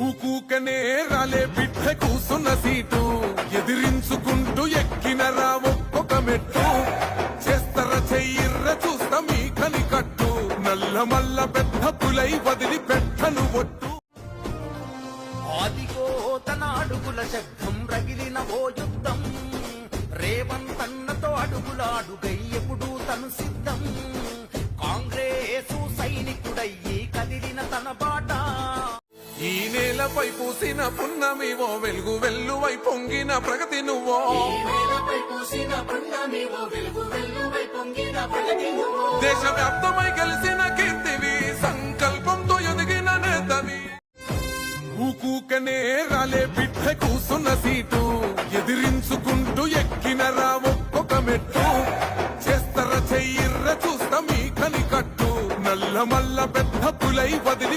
ఊకూకనే రాలే బిడ్డ కూసున్న సీటు. ఎదిరించుకుంటూ ఎక్కినరా ఒక్కొక్క మెట్టు. చేస్తర చెయ్యిర్ర చూస్తా మీ కని కట్టు. నల్ల మల్ల పెద్ద పులై వదిలి పెట్టను ఒట్టు. ఆదిగో తన అడుగుల శబ్దం రగిలిన ఓ యుద్ధం. రేవంతన్నతో అడుగుల అడుగై ఎప్పుడు తను సిద్ధం. కాంగ్రెసు సైనికుడయ్యి కదిలిన తన బాట. ఈ నేలపై పూసిన పున్నమి ఓ వెలుగు వెల్లువై పొంగిన ప్రగతి నువ్వో. దేశవ్యాప్తమై గెలిచిన కీర్తివి సంకల్పంతో ఎదిగిన నేతవి. ఊకూకనే రాలే బిడ్డ కూసున్న సీటు ఎదిరించుకుంటూ ఎక్కినరా ఒక్కొక్క మెట్టు. చేస్తర చెయ్యిర్ర చూస్తా మీ కని కట్టు నల్ల మల్ల పెద్ద పులై వదిలి